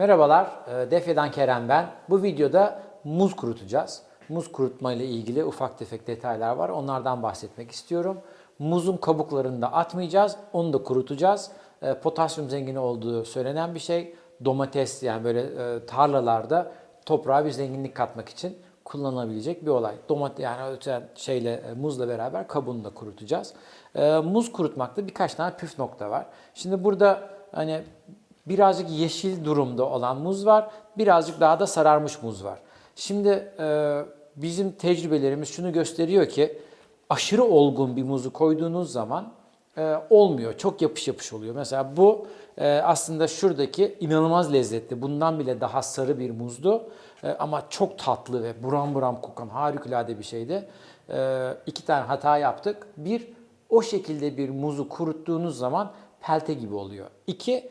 Merhabalar, e, Defya'dan Kerem ben. Bu videoda muz kurutacağız. Muz kurutma ile ilgili ufak tefek detaylar var. Onlardan bahsetmek istiyorum. Muzun kabuklarını da atmayacağız, onu da kurutacağız. E, Potasyum zengini olduğu söylenen bir şey. Domates yani böyle e, tarlalarda toprağa bir zenginlik katmak için kullanılabilecek bir olay. Domates yani şeyle muzla beraber kabuğunu da kurutacağız. Muz kurutmakta birkaç tane püf nokta var. Şimdi burada hani birazcık yeşil durumda olan muz var, birazcık daha da sararmış muz var. Şimdi e, bizim tecrübelerimiz şunu gösteriyor ki aşırı olgun bir muzu koyduğunuz zaman e, olmuyor. Çok yapış yapış oluyor. Mesela bu e, aslında şuradaki inanılmaz lezzetli. Bundan bile daha sarı bir muzdu. E, ama çok tatlı ve buram buram kokan harikulade bir şeydi. E, iki tane hata yaptık. Bir, o şekilde bir muzu kuruttuğunuz zaman pelte gibi oluyor. İki,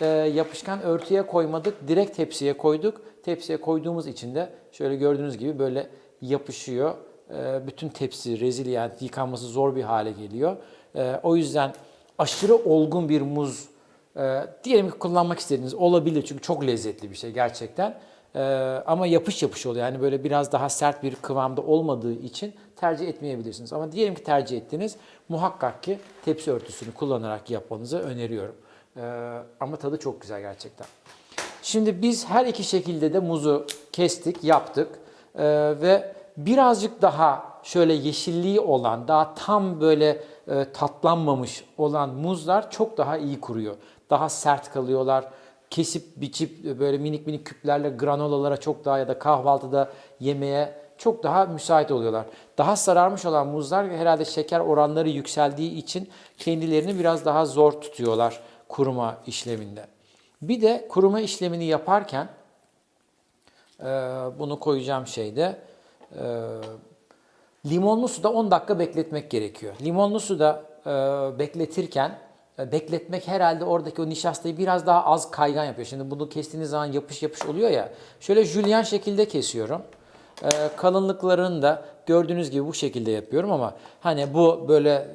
e, yapışkan örtüye koymadık. Direkt tepsiye koyduk. Tepsiye koyduğumuz için de şöyle gördüğünüz gibi böyle yapışıyor. E, bütün tepsi rezil yani yıkanması zor bir hale geliyor. E, o yüzden aşırı olgun bir muz e, diyelim ki kullanmak istediğiniz olabilir çünkü çok lezzetli bir şey gerçekten. E, ama yapış yapış oluyor. Yani böyle biraz daha sert bir kıvamda olmadığı için tercih etmeyebilirsiniz. Ama diyelim ki tercih ettiniz muhakkak ki tepsi örtüsünü kullanarak yapmanızı öneriyorum. E, ama tadı çok güzel gerçekten. Şimdi biz her iki şekilde de muzu kestik, yaptık Ee, ve birazcık daha şöyle yeşilliği olan, daha tam böyle e, tatlanmamış olan muzlar çok daha iyi kuruyor. Daha sert kalıyorlar. Kesip biçip e, böyle minik minik küplerle granolalara çok daha ya da kahvaltıda yemeye çok daha müsait oluyorlar. Daha sararmış olan muzlar herhalde şeker oranları yükseldiği için kendilerini biraz daha zor tutuyorlar kuruma işleminde. Bir de kuruma işlemini yaparken e, bunu koyacağım şeyde e, limonlu suda 10 dakika bekletmek gerekiyor. Limonlu suda e, bekletirken bekletmek herhalde oradaki o nişastayı biraz daha az kaygan yapıyor. Şimdi bunu kestiğiniz zaman yapış yapış oluyor ya. Şöyle jülyen şekilde kesiyorum. E, kalınlıklarını da gördüğünüz gibi bu şekilde yapıyorum ama hani bu böyle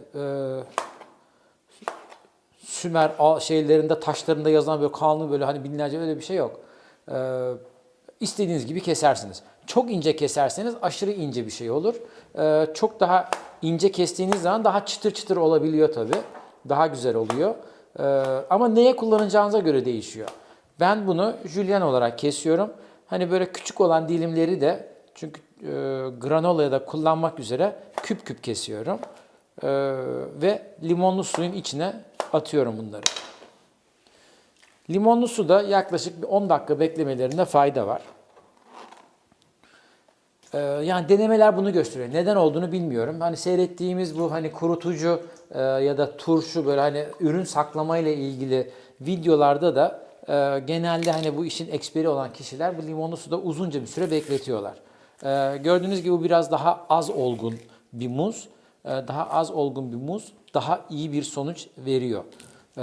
Sümer şeylerinde taşlarında yazan böyle kanlı böyle hani binlerce öyle bir şey yok. Ee, istediğiniz gibi kesersiniz. Çok ince keserseniz aşırı ince bir şey olur. Ee, çok daha ince kestiğiniz zaman daha çıtır çıtır olabiliyor tabi. Daha güzel oluyor. Ee, ama neye kullanacağınıza göre değişiyor. Ben bunu jülyen olarak kesiyorum. Hani böyle küçük olan dilimleri de çünkü e, granolaya da kullanmak üzere küp küp kesiyorum. Ee, ve limonlu suyun içine atıyorum bunları. Limonlu suda yaklaşık bir 10 dakika beklemelerinde fayda var. Ee, yani denemeler bunu gösteriyor. Neden olduğunu bilmiyorum. Hani seyrettiğimiz bu hani kurutucu e, ya da turşu böyle hani ürün saklama ile ilgili videolarda da e, genelde hani bu işin eksperi olan kişiler bu limonlu suda uzunca bir süre bekletiyorlar. Ee, gördüğünüz gibi bu biraz daha az olgun bir muz. Daha az olgun bir muz daha iyi bir sonuç veriyor. Ee,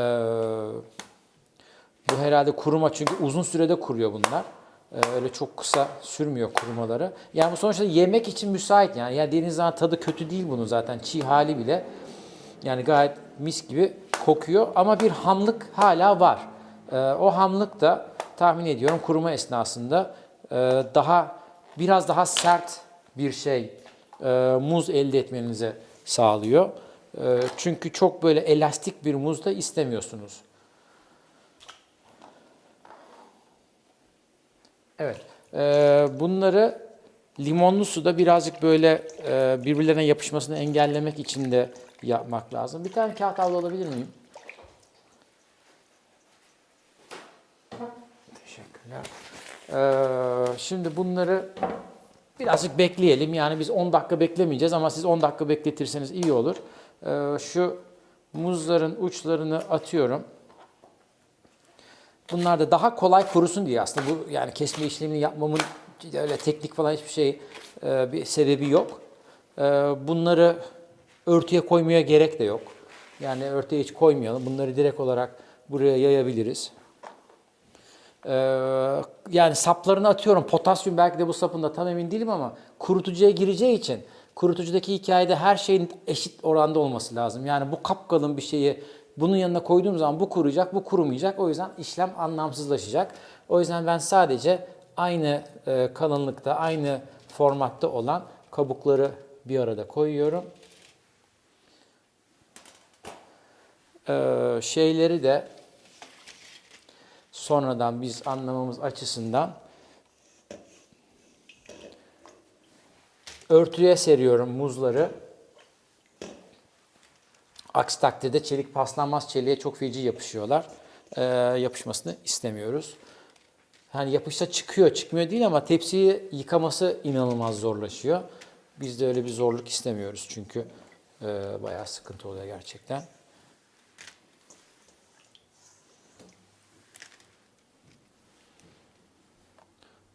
bu herhalde kuruma çünkü uzun sürede kuruyor bunlar. Ee, öyle çok kısa sürmüyor kurumaları. Yani bu sonuçta yemek için müsait yani. Yani dediğiniz zaman tadı kötü değil bunun zaten çiğ hali bile. Yani gayet mis gibi kokuyor ama bir hamlık hala var. Ee, o hamlık da tahmin ediyorum kuruma esnasında e, daha biraz daha sert bir şey e, muz elde etmenize sağlıyor. E, çünkü çok böyle elastik bir muz da istemiyorsunuz. Evet. Ee, bunları limonlu suda birazcık böyle e, birbirlerine yapışmasını engellemek için de yapmak lazım. Bir tane kağıt havlu alabilir miyim? Teşekkürler. Ee, şimdi bunları birazcık bekleyelim. Yani biz 10 dakika beklemeyeceğiz ama siz 10 dakika bekletirseniz iyi olur. Ee, şu muzların uçlarını atıyorum. Bunlar da daha kolay kurusun diye aslında bu yani kesme işlemini yapmamın öyle teknik falan hiçbir şey e, bir sebebi yok. E, bunları örtüye koymaya gerek de yok. Yani örtüye hiç koymayalım. Bunları direkt olarak buraya yayabiliriz. E, yani saplarını atıyorum. Potasyum belki de bu sapında tam emin değilim ama kurutucuya gireceği için kurutucudaki hikayede her şeyin eşit oranda olması lazım. Yani bu kapkalın bir şeyi Bunun yanına koyduğum zaman bu kuruyacak, bu kurumayacak. O yüzden işlem anlamsızlaşacak. O yüzden ben sadece aynı e, kalınlıkta, aynı formatta olan kabukları bir arada koyuyorum. Ee, şeyleri de sonradan biz anlamamız açısından örtüye seriyorum muzları. Aksi takdirde çelik paslanmaz çeliğe çok feci yapışıyorlar. Ee, yapışmasını istemiyoruz. Yani yapışsa çıkıyor, çıkmıyor değil ama tepsiyi yıkaması inanılmaz zorlaşıyor. Biz de öyle bir zorluk istemiyoruz çünkü e, bayağı sıkıntı oluyor gerçekten.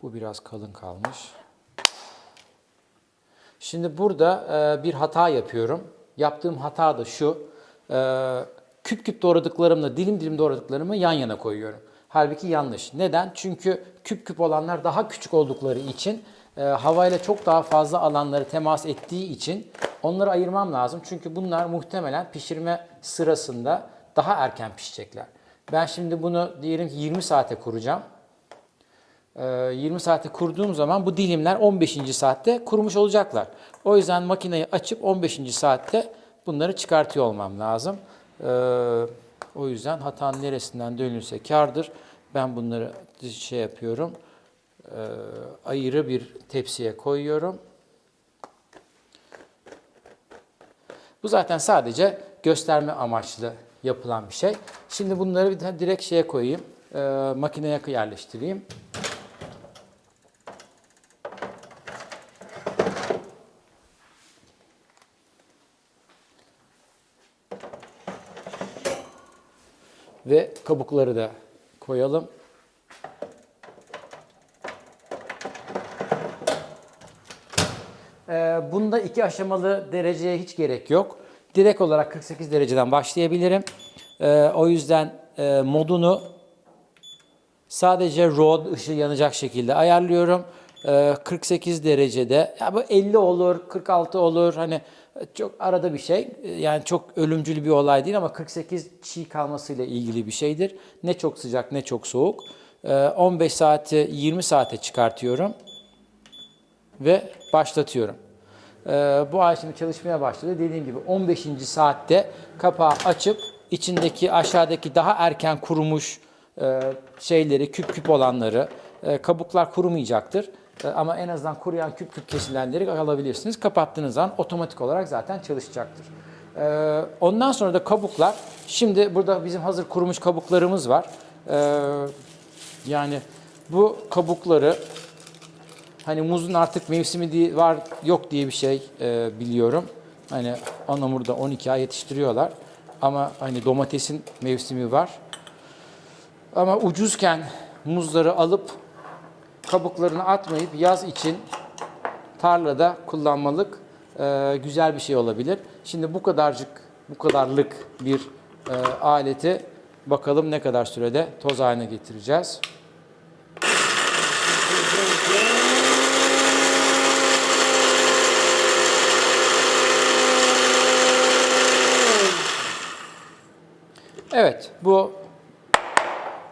Bu biraz kalın kalmış. Şimdi burada e, bir hata yapıyorum. Yaptığım hata da şu. E, küp küp doğradıklarımla dilim dilim doğradıklarımı yan yana koyuyorum. Halbuki yanlış. Neden? Çünkü küp küp olanlar daha küçük oldukları için e, havayla çok daha fazla alanları temas ettiği için onları ayırmam lazım. Çünkü bunlar muhtemelen pişirme sırasında daha erken pişecekler. Ben şimdi bunu diyelim ki 20 saate kuracağım. Ee, 20 saate kurduğum zaman bu dilimler 15. saatte kurumuş olacaklar. O yüzden makineyi açıp 15. saatte bunları çıkartıyor olmam lazım. Ee, o yüzden hatanın neresinden dönülse kardır. Ben bunları şey yapıyorum. Ee, ayrı bir tepsiye koyuyorum. Bu zaten sadece gösterme amaçlı yapılan bir şey. Şimdi bunları bir direkt şeye koyayım. Ee, makineye yerleştireyim. Ve kabukları da koyalım. Ee, bunda iki aşamalı dereceye hiç gerek yok. Direkt olarak 48 dereceden başlayabilirim. Ee, o yüzden e, modunu sadece RAW ışığı yanacak şekilde ayarlıyorum. Ee, 48 derecede, ya bu 50 olur, 46 olur. Hani çok arada bir şey. Ee, Yani çok ölümcül bir olay değil ama 48 çiğ kalmasıyla ilgili bir şeydir. Ne çok sıcak ne çok soğuk. Ee, 15 saati 20 saate çıkartıyorum ve başlatıyorum. Ee, bu ay şimdi çalışmaya başladı. Dediğim gibi 15. saatte kapağı açıp içindeki aşağıdaki daha erken kurumuş e, şeyleri, küp küp olanları, e, kabuklar kurumayacaktır. E, ama en azından kuruyan küp küp kesilenleri alabilirsiniz. Kapattığınız zaman otomatik olarak zaten çalışacaktır. E, ondan sonra da kabuklar, şimdi burada bizim hazır kurumuş kabuklarımız var. Yani bu kabukları Hani muzun artık mevsimi var yok diye bir şey biliyorum. Hani Anamur'da 12 ay yetiştiriyorlar. Ama hani domatesin mevsimi var. Ama ucuzken muzları alıp kabuklarını atmayıp yaz için tarlada kullanmalık e, güzel bir şey olabilir. Şimdi bu kadarcık, bu kadarlık bir e, aleti bakalım ne kadar sürede toz haline getireceğiz. Evet, bu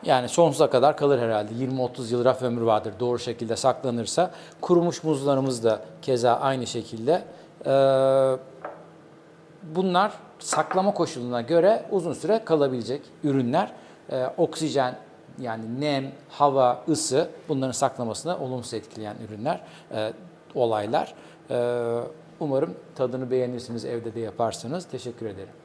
yani sonsuza kadar kalır herhalde. 20-30 yıl raf ömrü vardır doğru şekilde saklanırsa. Kurumuş muzlarımız da keza aynı şekilde. Ee, bunlar saklama koşuluna göre uzun süre kalabilecek ürünler. Ee, oksijen yani nem, hava, ısı bunların saklamasına olumsuz etkileyen ürünler, e, olaylar. Ee, umarım tadını beğenirsiniz, evde de yaparsınız. Teşekkür ederim.